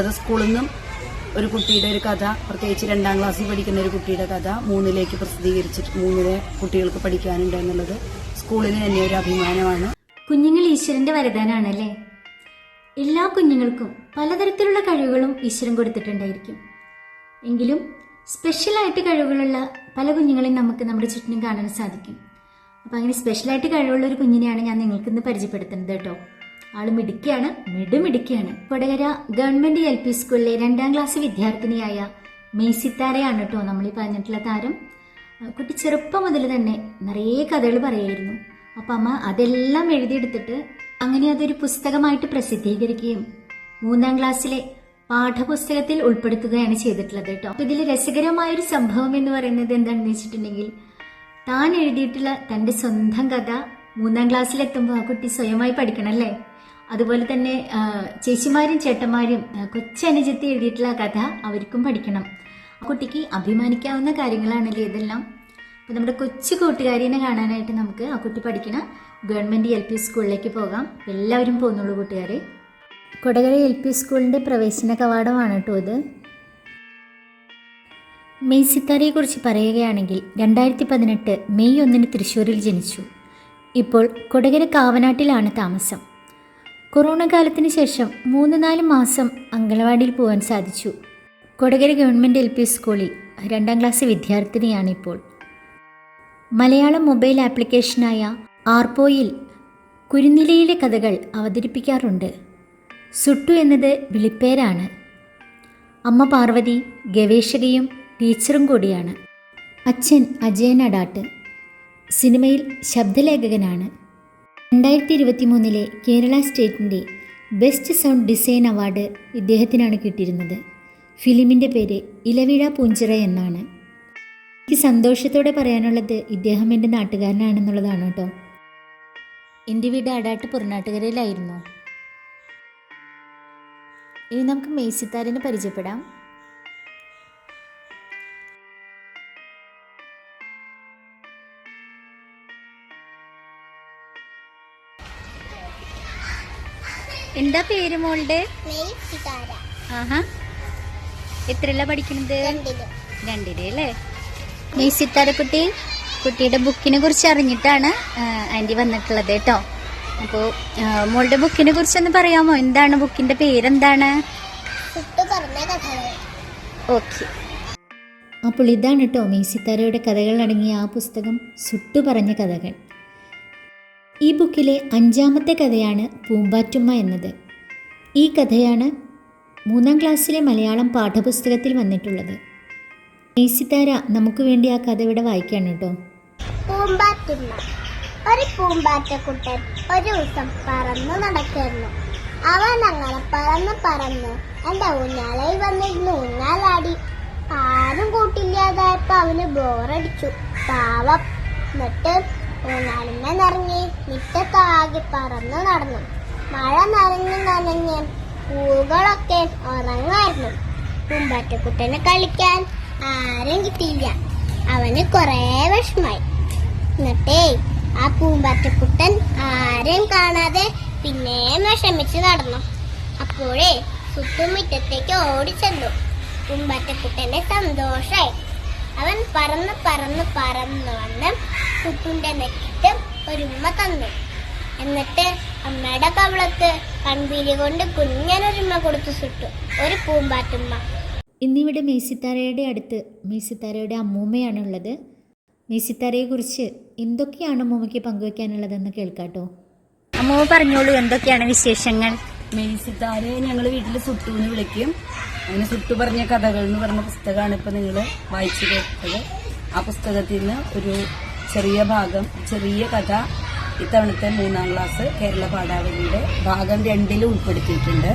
അത് സ്കൂളിൽ നിന്നും ഒരു കുട്ടിയുടെ ഒരു കഥ പ്രത്യേകിച്ച് രണ്ടാം ക്ലാസ്സിൽ പഠിക്കുന്ന ഒരു കുട്ടിയുടെ കഥ മൂന്നിലേക്ക് പ്രസിദ്ധീകരിച്ചിട്ട് മൂന്നിലെ കുട്ടികൾക്ക് പഠിക്കാനുണ്ട് എന്നുള്ളത് സ്കൂളിന് തന്നെ ഒരു അഭിമാനമാണ്. കുഞ്ഞുങ്ങൾ ഈശ്വരന്റെ വരദാനാണല്ലേ? എല്ലാ കുഞ്ഞുങ്ങൾക്കും പലതരത്തിലുള്ള കഴിവുകളും ഈശ്വരൻ കൊടുത്തിട്ടുണ്ടായിരിക്കും. എങ്കിലും സ്പെഷ്യലായിട്ട് കഴിവുകളുള്ള പല കുഞ്ഞുങ്ങളെയും നമുക്ക് നമ്മുടെ ചുറ്റിനും കാണാൻ സാധിക്കും. അപ്പം അങ്ങനെ സ്പെഷ്യലായിട്ട് കഴിവുള്ള ഒരു കുഞ്ഞിനെയാണ് ഞാൻ നിങ്ങൾക്ക് ഇന്ന് പരിചയപ്പെടുത്തുന്നത് കേട്ടോ. ആൾ മിടുക്കിയാണ് മിടുമിടുക്കിയാണ്. കൊടകര ഗവൺമെന്റ് എൽ പി സ്കൂളിലെ രണ്ടാം ക്ലാസ് വിദ്യാർത്ഥിനിയായ മെയ്സിത്താരയാണ് കേട്ടോ നമ്മൾ ഈ പറഞ്ഞിട്ടുള്ള താരം. കുട്ടി ചെറുപ്പം മുതൽ തന്നെ നിറയെ കഥകൾ പറയായിരുന്നു. അപ്പം അമ്മ അതെല്ലാം എഴുതിയെടുത്തിട്ട് അങ്ങനെ അതൊരു പുസ്തകമായിട്ട് പ്രസിദ്ധീകരിക്കുകയും മൂന്നാം ക്ലാസ്സിലെ പാഠപുസ്തകത്തിൽ ഉൾപ്പെടുത്തുകയാണ് ചെയ്തിട്ടുള്ളത് കേട്ടോ. അപ്പൊ ഇതിൽ രസകരമായ ഒരു സംഭവം എന്ന് പറയുന്നത് എന്താണെന്ന് വെച്ചിട്ടുണ്ടെങ്കിൽ താൻ എഴുതിയിട്ടുള്ള തന്റെ സ്വന്തം കഥ മൂന്നാം ക്ലാസ്സിലെത്തുമ്പോൾ ആ കുട്ടി സ്വയമായി പഠിക്കണം അല്ലേ അതുപോലെ തന്നെ ചേച്ചിമാരും ചേട്ടന്മാരും കൊച്ചനുജത്തി എഴുതിയിട്ടുള്ള കഥ അവർക്കും പഠിക്കണം. ആ കുട്ടിക്ക് അഭിമാനിക്കാവുന്ന കാര്യങ്ങളാണല്ലേ ഇതെല്ലാം? അപ്പോൾ നമ്മുടെ കൊച്ചു കൂട്ടുകാരിനെ കാണാനായിട്ട് നമുക്ക് ആ കുട്ടി പഠിക്കണ. ഗവൺമെന്റ് എൽ പി സ്കൂളിലേക്ക് പോകാം. എല്ലാവരും പോകുന്നുള്ളൂ കൂട്ടുകാരെ. കൊടകര എൽ പി സ്കൂളിന്റെ പ്രവേശന കവാടമാണ് കേട്ടോ ഇത്. മെയ് സിത്താരയെക്കുറിച്ച് പറയുകയാണെങ്കിൽ രണ്ടായിരത്തി പതിനെട്ട് മെയ് ഒന്നിന് തൃശ്ശൂരിൽ ജനിച്ചു. ഇപ്പോൾ കൊടകര കാവനാട്ടിലാണ് താമസം. കൊറോണ കാലത്തിന് ശേഷം മൂന്ന് നാല് മാസം അങ്കണവാടിയിൽ പോകാൻ സാധിച്ചു. കൊടകര ഗവൺമെന്റ് എൽ പി സ്കൂളിൽ രണ്ടാം ക്ലാസ് വിദ്യാർത്ഥിനിയാണിപ്പോൾ മലയാളം മൊബൈൽ ആപ്ലിക്കേഷനായ ആർപോയിൽ കുരുനിലയിലെ കഥകൾ അവതരിപ്പിക്കാറുണ്ട്. സുട്ടു എന്നത് വിളിപ്പേരാണ്. അമ്മ പാർവതി ഗവേഷകയും ടീച്ചറും കൂടിയാണ്. അച്ഛൻ അജയൻ അഡാട്ട് സിനിമയിൽ ശബ്ദലേഖകനാണ്. രണ്ടായിരത്തി ഇരുപത്തി മൂന്നിലെ കേരള സ്റ്റേറ്റിന്റെ ബെസ്റ്റ് സൗണ്ട് ഡിസൈൻ അവാർഡ് ഇദ്ദേഹത്തിനാണ് കിട്ടിയിരുന്നത്. ഫിലിമിന്റെ പേര് ഇലവിഴ പൂഞ്ചിറ എന്നാണ്. എനിക്ക് സന്തോഷത്തോടെ പറയാനുള്ളത് ഇദ്ദേഹം എന്റെ നാട്ടുകാരനാണെന്നുള്ളതാണ് കേട്ടോ. എന്റെ വീട് അടാട്ട് പുറനാട്ടുകരയിലായിരുന്നു. ഇനി നമുക്ക് മേസിത്താരനെ പരിചയപ്പെടാം. എന്താ പേര് മോളുടെ? ആഹാ. എത്രയല്ല പഠിക്കുന്നത് രണ്ടിൽ. അല്ലേ? മെയ്സിത്താര കുട്ടി കുട്ടിയുടെ ബുക്കിനെ കുറിച്ച് അറിഞ്ഞിട്ടാണ് ആന്റി വന്നിട്ടുള്ളത് കേട്ടോ. അപ്പോൾ മോളുടെ ബുക്കിനെ കുറിച്ചൊന്ന് പറയാമോ? എന്താണ് ബുക്കിന്റെ പേരെന്താണ്? ഓക്കെ. അപ്പോൾ ഇതാണ് കേട്ടോ മെയ്സിത്താരയുടെ കഥകൾ അടങ്ങിയ ആ പുസ്തകം സുട്ടു പറഞ്ഞ കഥകൾ. ഈ ബുക്കിലെ അഞ്ചാമത്തെ കഥയാണ് പൂമ്പാറ്റുമ്മ എന്നത്. ഈ കഥയാണ് മൂന്നാം ക്ലാസ്സിലെ മലയാളം പാഠപുസ്തകത്തിൽ വന്നിട്ടുള്ളത്. മേസിത്താര നമുക്ക് വേണ്ടി ആ കഥ ഇവിടെ വായിക്കാണ് കേട്ടോ. പൂമ്പാറ്റുമ്മ. ഒരു പൂമ്പാറ്റക്കുട്ടൻ ഒരു ദിവസം പറന്നു നടക്കുന്നു. അവൻ അങ്ങനെ പറന്ന് പറന്ന് എന്റെ ഊഞ്ഞാലയിൽ വന്നിരുന്നു. ഊഞ്ഞാലാടി. ആരും കൂട്ടില്ലാതായപ്പോ അവന് ബോറടിച്ചു പാവം. എന്നിട്ട് ഊഞ്ഞാലിന്മേ നിറങ്ങി മുറ്റത്താകെ പറന്നു നടന്നു. മഴ നിറഞ്ഞു നനഞ്ഞ് പൂകളൊക്കെ ഉറങ്ങായിരുന്നു. കുമ്പാറ്റക്കുട്ടനെ കളിക്കാൻ ആരും കിട്ടിയില്ല. അവന് കുറേ വിഷമായി. എന്നിട്ടേ ആ പൂമ്പാറ്റക്കുട്ടൻ ആരെയും കാണാതെ പിന്നെയും വിഷമിച്ച് നടന്നു. അപ്പോഴേ ചുറ്റുമുറ്റത്തേക്ക് ഓടിച്ചെന്നു. പൂമ്പാറ്റക്കുട്ടന്റെ സന്തോഷായി. അവൻ പറന്ന് പറന്ന് പറന്ന് വന്ന് കുട്ടുന്റെ നെക്കിട്ട് ഒരു ഉമ്മ തന്നു. എന്നിട്ട് അമ്മയുടെ കവളത്ത് കൺപീലി കൊണ്ട് കുഞ്ഞനൊരുമ്മ കൊടുത്തു സുട്ടു. ഒരു പൂമ്പാറ്റുമ്മ. ഇന്നിവിടെ മേസിത്താരയുടെ അടുത്ത് മേസിത്താരയുടെ അമ്മൂമ്മയാണുള്ളത്. മേസിത്താരയെക്കുറിച്ച് എന്തൊക്കെയാണ് അമ്മൂമ്മയ്ക്ക് പങ്കുവെക്കാനുള്ളതെന്ന് കേൾക്കാട്ടോ. അമ്മൂമ്മ പറഞ്ഞോളൂ എന്തൊക്കെയാണ് വിശേഷങ്ങൾ? മെയ്സിത്താരെ ഞങ്ങൾ വീട്ടിൽ സുട്ടു എന്ന് വിളിക്കും. അങ്ങനെ സുട്ടു പറഞ്ഞ കഥകൾ എന്ന് പറഞ്ഞ പുസ്തകമാണ് ഇപ്പൊ നിങ്ങൾ വായിച്ചു കേട്ടത്. ആ പുസ്തകത്തിൽ നിന്ന് ഒരു ചെറിയ ഭാഗം ചെറിയ കഥ ഇത്തവണത്തെ മൂന്നാം ക്ലാസ് കേരള പാഠാവലിയുടെ ഭാഗം രണ്ടിൽ ഉൾപ്പെടുത്തിയിട്ടുണ്ട്.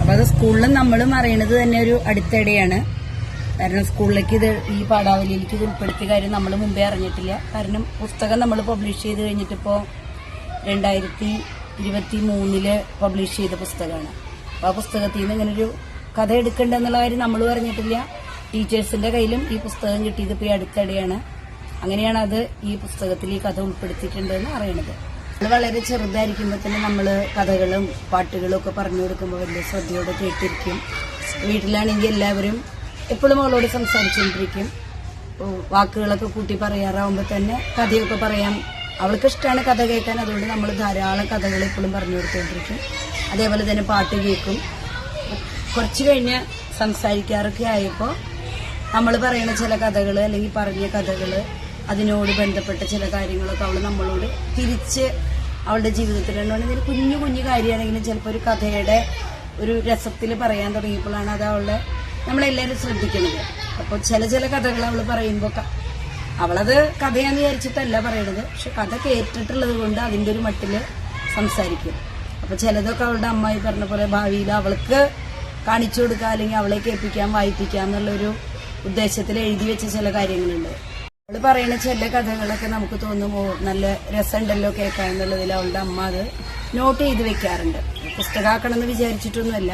അപ്പൊ അത് സ്കൂളിലും നമ്മളും അറിയണത് തന്നെ ഒരു അടുത്തിടെയാണ്. കാരണം സ്കൂളിലേക്ക് ഇത് ഈ പാഠാവലിയിലേക്ക് ഇത് ഉൾപ്പെടുത്തിയ കാര്യം നമ്മൾ മുമ്പേ അറിഞ്ഞിട്ടില്ല. കാരണം പുസ്തകം നമ്മൾ പബ്ലിഷ് ചെയ്ത് കഴിഞ്ഞിട്ടിപ്പോ രണ്ടായിരത്തി ഇരുപത്തി മൂന്നിൽ പബ്ലിഷ് ചെയ്ത പുസ്തകമാണ്. അപ്പൊ ആ പുസ്തകത്തിൽ നിന്ന് ഇങ്ങനെ ഒരു കഥ എടുക്കണ്ടെന്നുള്ള കാര്യം നമ്മൾ പറഞ്ഞിട്ടില്ല. ടീച്ചേഴ്സിന്റെ കയ്യിലും ഈ പുസ്തകം കിട്ടിയത് ഇപ്പൊ ഈ അടുത്തിടെയാണ്. അങ്ങനെയാണ് അത് ഈ പുസ്തകത്തിൽ ഈ കഥ ഉൾപ്പെടുത്തിയിട്ടുണ്ടെന്ന് അറിയണത്. വളരെ ചെറുതായിരിക്കുമ്പോൾ തന്നെ നമ്മൾ കഥകളും പാട്ടുകളും ഒക്കെ പറഞ്ഞു കൊടുക്കുമ്പോൾ വലിയ ശ്രദ്ധയോടെ കേട്ടിരിക്കും. വീട്ടിലാണെങ്കിൽ എല്ലാവരും എപ്പോഴും അവളോട് സംസാരിച്ചുകൊണ്ടിരിക്കും വാക്കുകളൊക്കെ കൂട്ടി പറയാറാവുമ്പോൾ തന്നെ കഥയൊക്കെ പറയാൻ അവൾക്ക് ഇഷ്ടമാണ് കഥ കേൾക്കാൻ. അതുകൊണ്ട് നമ്മൾ ധാരാളം കഥകൾ ഇപ്പോഴും പറഞ്ഞു കൊടുത്തുകൊണ്ടിരിക്കും അതേപോലെ തന്നെ പാട്ട് കേൾക്കും. കുറച്ച് കഴിഞ്ഞ് സംസാരിക്കാറൊക്കെ ആയപ്പോൾ നമ്മൾ പറയുന്ന ചില കഥകൾ അല്ലെങ്കിൽ പറഞ്ഞ കഥകൾ അതിനോട് ബന്ധപ്പെട്ട ചില കാര്യങ്ങളൊക്കെ അവൾ നമ്മളോട് തിരിച്ച് അവളുടെ ജീവിതത്തിൽ ഉണ്ടെങ്കിൽ കുഞ്ഞു കുഞ്ഞു കാര്യമാണെങ്കിലും ചിലപ്പോൾ ഒരു കഥയുടെ ഒരു രസത്തിൽ പറയാൻ തുടങ്ങിയപ്പോഴാണ് അത് അവളുടെ നമ്മളെല്ലാവരും ശ്രദ്ധിക്കുന്നത്. അപ്പോൾ ചില ചില കഥകൾ അവൾ പറയുമ്പോൾ അവളത് കഥയാന്ന് വിചാരിച്ചിട്ടല്ല പറയണത്. പക്ഷെ കഥ കേട്ടിട്ടുള്ളത് കൊണ്ട് അതിന്റെ ഒരു മട്ടിൽ സംസാരിക്കും. അപ്പൊ ചിലതൊക്കെ അവളുടെ അമ്മായി പറഞ്ഞ പോലെ ഭാവിയിൽ അവൾക്ക് കാണിച്ചു കൊടുക്കുക അല്ലെങ്കിൽ അവളെ കേൾപ്പിക്കാൻ വായിപ്പിക്കാം എന്നുള്ളൊരു ഉദ്ദേശത്തിൽ എഴുതി വെച്ച ചില കാര്യങ്ങളുണ്ട്. അവൾ പറയുന്ന ചില കഥകളൊക്കെ നമുക്ക് തോന്നും ഓ നല്ല രസമുണ്ടല്ലോ കേൾക്കാൻ എന്നുള്ളതിൽ അവളുടെ അമ്മ അത് നോട്ട് ചെയ്ത് വെക്കാറുണ്ട്. പുസ്തകമാക്കണം എന്ന് വിചാരിച്ചിട്ടൊന്നുമല്ല.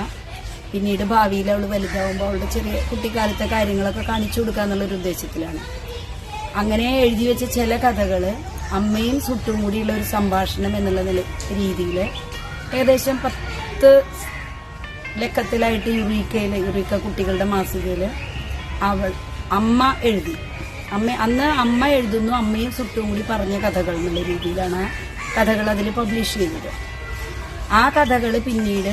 പിന്നീട് ഭാവിയിൽ അവൾ വലുതാവുമ്പോൾ അവളുടെ ചെറിയ കുട്ടിക്കാലത്തെ കാര്യങ്ങളൊക്കെ കാണിച്ചു കൊടുക്കുക എന്നുള്ളൊരു ഉദ്ദേശത്തിലാണ്. അങ്ങനെ എഴുതി വെച്ച ചില കഥകൾ അമ്മയും സുട്ടും കൂടിയുള്ള ഒരു സംഭാഷണം എന്നുള്ള നില രീതിയിൽ ഏകദേശം പത്ത് ലക്കത്തിലായിട്ട് യുറീക്കയിൽ യുറീക്ക കുട്ടികളുടെ മാസികയിൽ അവൾ അമ്മ എഴുതി. അമ്മ അന്ന് അമ്മ എഴുതുന്നു അമ്മയും സുട്ടും കൂടി പറഞ്ഞ കഥകൾ എന്നുള്ള രീതിയിലാണ് കഥകൾ അതിൽ പബ്ലിഷ് ചെയ്തത് ആ കഥകൾ പിന്നീട്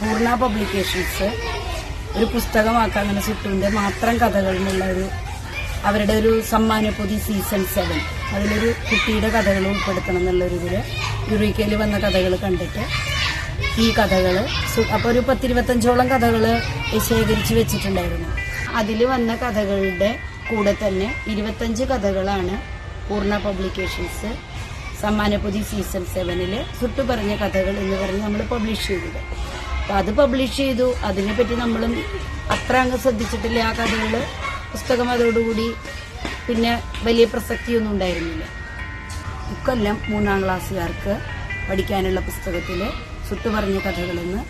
പൂർണ പബ്ലിക്കേഷൻസ് ഒരു പുസ്തകമാക്കാൻ അങ്ങനെ സുട്ടുവിന്റെ മാത്രം കഥകൾ എന്നുള്ള ഒരു അവരുടെ ഒരു സമ്മാനപ്പൊതി സീസൺ സെവൻ അതിലൊരു കുട്ടിയുടെ കഥകൾ ഉൾപ്പെടുത്തണം എന്നുള്ളൊരു ഇതിൽ യുറീക്കയിൽ വന്ന കഥകൾ കണ്ടിട്ട് ഈ കഥകൾ അപ്പോൾ ഒരു പത്തിരുപത്തഞ്ചോളം കഥകൾ ശേഖരിച്ച് വെച്ചിട്ടുണ്ടായിരുന്നു. അതിൽ വന്ന കഥകളുടെ കൂടെ തന്നെ ഇരുപത്തഞ്ച് കഥകളാണ് പൂർണ പബ്ലിക്കേഷൻസ് സമ്മാനപ്പൊതി സീസൺ സെവനിൽ സുട്ടു പറഞ്ഞ കഥകൾ എന്ന് പറഞ്ഞ് നമ്മൾ പബ്ലിഷ് ചെയ്തത്. അപ്പം അത് പബ്ലിഷ് ചെയ്തു. അതിനെപ്പറ്റി നമ്മളും അത്ര അങ്ങ് ശ്രദ്ധിച്ചിട്ടില്ല ആ കഥകൾ പുസ്തകം അതോടുകൂടി പിന്നെ വലിയ പ്രസക്തിയൊന്നും ഉണ്ടായിരുന്നില്ല. ഇക്കൊല്ലം മൂന്നാം ക്ലാസ്സുകാർക്ക് പഠിക്കാനുള്ള പുസ്തകത്തിൽ സുട്ടു പറഞ്ഞ കഥകളെന്ന്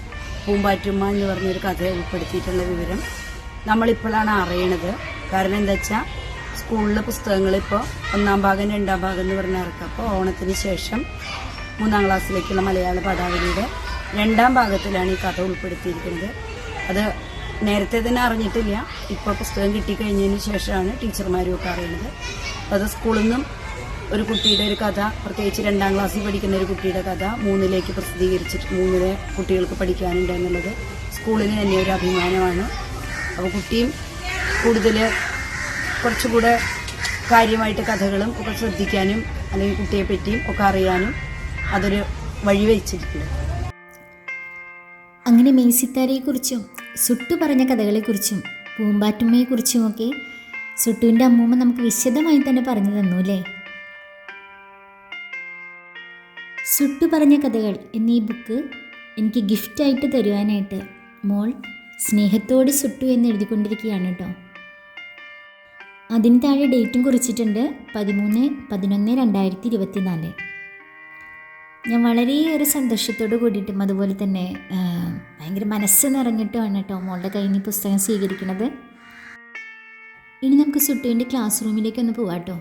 പൂമ്പാറ്റുമ്മ എന്ന് പറഞ്ഞൊരു കഥ ഉൾപ്പെടുത്തിയിട്ടുള്ള വിവരം നമ്മളിപ്പോഴാണ് അറിയണത്. കാരണം എന്താ വെച്ചാൽ സ്കൂളിലെ പുസ്തകങ്ങൾ ഇപ്പോൾ ഒന്നാം ഭാഗം രണ്ടാം ഭാഗം എന്ന് പറഞ്ഞ ഇറക്കുക അപ്പോൾ ഓണത്തിന് ശേഷം മൂന്നാം ക്ലാസ്സിലേക്കുള്ള മലയാള പദാവലിയുടെ രണ്ടാം ഭാഗത്തിലാണ് ഈ കഥ ഉൾപ്പെടുത്തിയിരിക്കുന്നത്. അത് നേരത്തെ തന്നെ അറിഞ്ഞിട്ടില്ല. ഇപ്പോൾ പുസ്തകം കിട്ടിക്കഴിഞ്ഞതിന് ശേഷമാണ് ടീച്ചർമാരും ഒക്കെ അറിയുന്നത് അത് സ്കൂളിൽ നിന്നും ഒരു കുട്ടിയുടെ ഒരു കഥ പ്രത്യേകിച്ച് രണ്ടാം ക്ലാസ്സിൽ പഠിക്കുന്ന ഒരു കുട്ടിയുടെ കഥ മൂന്നിലേക്ക് പ്രസിദ്ധീകരിച്ചിട്ട് മൂന്നിലെ കുട്ടികൾക്ക് പഠിക്കാനുണ്ട് എന്നുള്ളത് സ്കൂളിന് തന്നെ ഒരു അഭിമാനമാണ്. അപ്പോൾ കുട്ടിയും കൂടുതൽ കുറച്ചുകൂടെ കാര്യമായിട്ട് കഥകളും ഒക്കെ ശ്രദ്ധിക്കാനും അല്ലെങ്കിൽ കുട്ടിയെ പറ്റിയും ഒക്കെ അറിയാനും അതൊരു വഴി വെച്ചിരിക്കുന്നത് അങ്ങനെ മേസിത്താരയെക്കുറിച്ചും സുട്ടു പറഞ്ഞ കഥകളെക്കുറിച്ചും പൂമ്പാറ്റുമ്മയെക്കുറിച്ചുമൊക്കെ സുട്ടുവിന്റെ അമ്മൂമ്മ നമുക്ക് വിശദമായി തന്നെ പറഞ്ഞു തന്നു അല്ലേ? സുട്ടു പറഞ്ഞ കഥകൾ എന്നീ ബുക്ക് എനിക്ക് ഗിഫ്റ്റായിട്ട് തരുവാനായിട്ട് മോൾ സ്നേഹത്തോട് സുട്ടു എന്ന് എഴുതിക്കൊണ്ടിരിക്കുകയാണ് കേട്ടോ. അതിന് താഴെ ഡേറ്റും കുറിച്ചിട്ടുണ്ട് പതിമൂന്ന് പതിനൊന്ന് രണ്ടായിരത്തി ഇരുപത്തിനാല്. ഞാൻ വളരെ ഒരു സന്തോഷത്തോട് കൂടിയിട്ടും അതുപോലെ തന്നെ ഭയങ്കര മനസ്സ് നിറഞ്ഞിട്ടുമാണ് കേട്ടോ മോളുടെ കയ്യിൽ നിന്ന് പുസ്തകം സ്വീകരിക്കുന്നത്. ഇനി നമുക്ക് സുട്ടുവിന്റെ ക്ലാസ് റൂമിലേക്ക് ഒന്ന് പോവാം കേട്ടോ.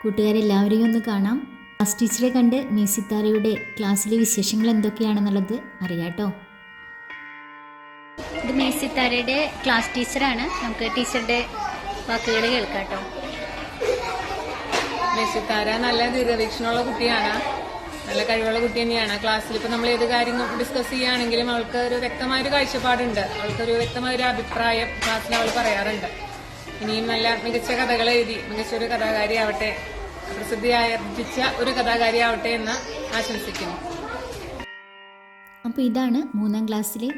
കൂട്ടുകാരെല്ലാവരെയും ഒന്ന് കാണാം. ക്ലാസ് ടീച്ചറെ കണ്ട് മീസിത്താരയുടെ ക്ലാസ്സിലെ വിശേഷങ്ങൾ എന്തൊക്കെയാണെന്നുള്ളത് അറിയാം കേട്ടോ. ഇത് മീസിത്താരയുടെ ക്ലാസ് ടീച്ചറാണ് നമുക്ക് ടീച്ചറുടെ വാക്കുകൾ കേൾക്കാം കേട്ടോ. മീസിത്താര നല്ല ദീർഘവീക്ഷണമുള്ള കുട്ടിയാണ്. നല്ല കഴിവുള്ള കുട്ടി തന്നെയാണ്. ക്ലാസ്സിൽ ഇപ്പൊ നമ്മൾ ഏത് കാര്യം ഡിസ്കസ് ചെയ്യുകയാണെങ്കിലും അവൾക്ക് ഒരു വ്യക്തമായ ഒരു കാഴ്ചപ്പാടുണ്ട്. അവൾക്കൊരു വ്യക്തമായ ഒരു അഭിപ്രായം ക്ലാസ്സിൽ അവൾ പറയാറുണ്ട്. ഇനിയും നല്ല മികച്ച കഥകൾ എഴുതി മികച്ച ഒരു കഥാകാരി ആവട്ടെ പ്രസിദ്ധിയാർജിച്ച ഒരു കഥാകാരി ആവട്ടെ എന്ന് ആശംസിക്കുന്നു. അപ്പോൾ ഇതാണ് മൂന്നാം ക്ലാസ്സിലെ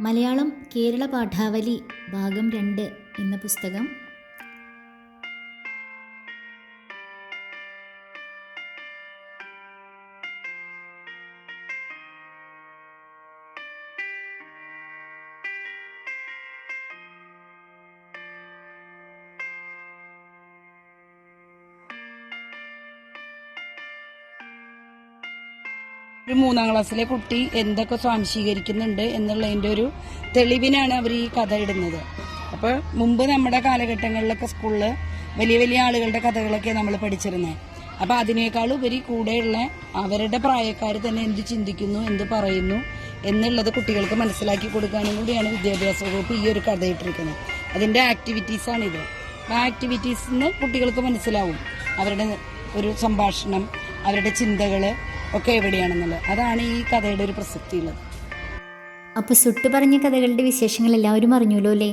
മലയാളം കേരള പാഠാവലി ഭാഗം രണ്ട് എന്ന പുസ്തകം. ഒരു മൂന്നാം ക്ലാസ്സിലെ കുട്ടി എന്തൊക്കെ സ്വാംശീകരിക്കുന്നുണ്ട് എന്നുള്ളതിന്റെ ഒരു തെളിവിനാണ് അവർ ഈ കഥ ഇടുന്നത്. അപ്പോൾ മുമ്പ് നമ്മുടെ കാലഘട്ടങ്ങളിലൊക്കെ സ്കൂളിൽ വലിയ വലിയ ആളുകളുടെ കഥകളൊക്കെ നമ്മൾ പഠിച്ചിരുന്നത് അപ്പൊ അതിനേക്കാൾ ഉപരി കൂടെയുള്ള അവരുടെ പ്രായക്കാർ തന്നെ എന്ത് ചിന്തിക്കുന്നു എന്ത് പറയുന്നു എന്നുള്ളത് കുട്ടികൾക്ക് മനസ്സിലാക്കി കൊടുക്കാനും കൂടിയാണ് വിദ്യാഭ്യാസ വകുപ്പ് ഈ ഒരു കഥ ഇട്ടിരിക്കുന്നത്. അതിന്റെ ആക്ടിവിറ്റീസ് ആണിത് ആ ആക്ടിവിറ്റീസിന് കുട്ടികൾക്ക് മനസ്സിലാവും. അവരുടെ ഒരു സംഭാഷണം അവരുടെ ചിന്തകൾ ഒക്കെ എവിടെയാണെന്നുള്ളത്. അതാണ് ഈ കഥയുടെ ഒരു പ്രസക്തി ഉള്ളത് അപ്പോൾ സുട്ട് പറഞ്ഞ കഥകളുടെ വിശേഷങ്ങൾ എല്ലാവരും അറിഞ്ഞല്ലോ അല്ലേ?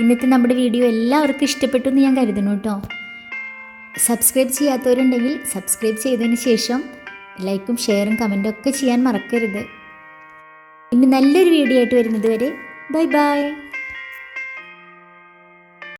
ഇന്നത്തെ നമ്മുടെ വീഡിയോ എല്ലാവർക്കും ഇഷ്ടപ്പെട്ടു എന്ന് ഞാൻ കരുതുന്നു കേട്ടോ. സബ്സ്ക്രൈബ് ചെയ്യാത്തവരുണ്ടെങ്കിൽ സബ്സ്ക്രൈബ് ചെയ്തതിന് ശേഷം ലൈക്കും ഷെയറും കമന്റും ഒക്കെ ചെയ്യാൻ മറക്കരുത്. ഇനി നല്ലൊരു വീഡിയോ ആയിട്ട് വരുന്നത് വരെ ബൈ ബൈ